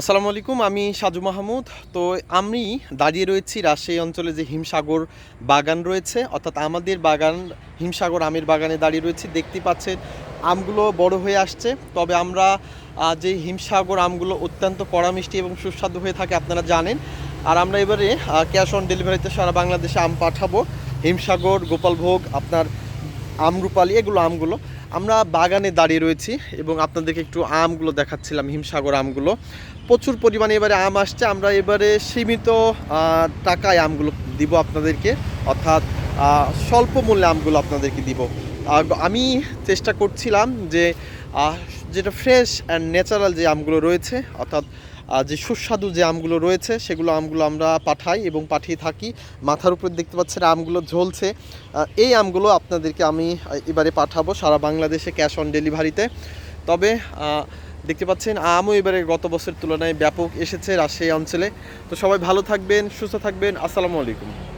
আসসালামু আলাইকুম, আমি সাজু মাহমুদ। তো আমি দাঁড়িয়ে রয়েছি রাজশাহী অঞ্চলে যে হিমসাগর বাগান রয়েছে, অর্থাৎ আমাদের বাগান, হিমসাগর আমের বাগানে দাঁড়িয়ে রয়েছি। দেখতে পাচ্ছেন, আমগুলো বড় হয়ে আসছে। তবে আমরা যে হিমসাগর আমগুলো অত্যন্ত কড়া মিষ্টি এবং সুস্বাদু হয়ে থাকে, আপনারা জানেন। আর আমরা এবারে ক্যাশ অন ডেলিভারিতে সারা বাংলাদেশে আম পাঠাবো। হিমসাগর, গোপালভোগ, আপনার আমরুপালি, এগুলো আমগুলো। আমরা বাগানে দাঁড়িয়ে রয়েছি এবং আপনাদেরকে একটু আমগুলো দেখাচ্ছিলাম, হিমসাগর আমগুলো। প্রচুর পরিমাণে এবারে আম আসছে। আমরা এবারে সীমিত টাকায় আমগুলো দিব আপনাদেরকে। অর্থাৎ স্বল্প মূল্যে আমগুলো আপনাদেরকে দিব। আমি চেষ্টা করছিলাম যে যেটা ফ্রেশ অ্যান্ড ন্যাচারাল যে আমগুলো রয়েছে, অর্থাৎ যে সুস্বাদু যে আমগুলো রয়েছে, সেগুলো আমগুলো আমরা পাঠাই এবং পাঠিয়ে থাকি। মাথার উপর দেখতে পাচ্ছেন আমগুলো ঝলছে। এই আমগুলো আপনাদেরকে আমি এবারে পাঠাবো সারা বাংলাদেশে ক্যাশ অন ডেলিভারিতে তবে দেখতে পাচ্ছেন আমও এবারে গত বছরের তুলনায় ব্যাপক এসেছে রাজশাহী অঞ্চলে। তো সবাই ভালো থাকবেন, সুস্থ থাকবেন। আসসালামু আলাইকুম।